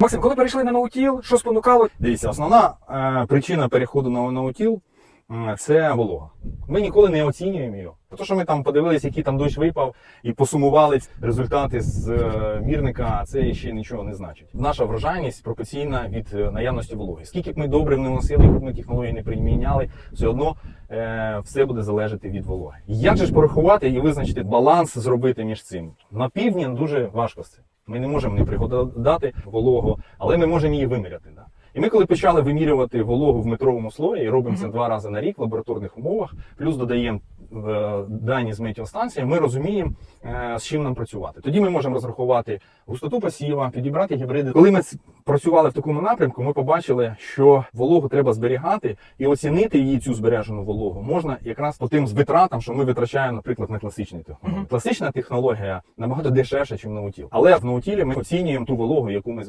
Максим, коли перейшли на ноутіл, що спонукало? Дивіться, основна е, причина переходу на наутіл м, це волога. Ми ніколи не оцінюємо її. То, що ми там подивилися, який там дощ випав, і посумували результати з е, мірника, це ще нічого не значить. Наша врожайність пропорційна від е, наявності вологи. Скільки б ми добре не носили, яку б ми технології не приміняли, все одно е, все буде залежати від вологи. Як же ж порахувати і визначити баланс зробити між цим? На півдні дуже важко з цим. Ми не можемо не пригодати вологу, але ми можемо її виміряти. Да? І ми, коли почали вимірювати вологу в метровому слої, і робимо це два рази на рік в лабораторних умовах, плюс додаємо е, дані з метеостанції, ми розуміємо, е, з чим нам працювати. Тоді ми можемо розрахувати густоту посіва, підібрати гібриди. Коли ми працювали в такому напрямку, ми побачили, що вологу треба зберігати і оцінити її цю збережену вологу можна якраз по тим витратам, що ми витрачаємо, наприклад, на класичні технології. Класична технологія набагато дешевша, ніж наутіл. Але в наутілі ми оцінюємо ту вологу, яку ми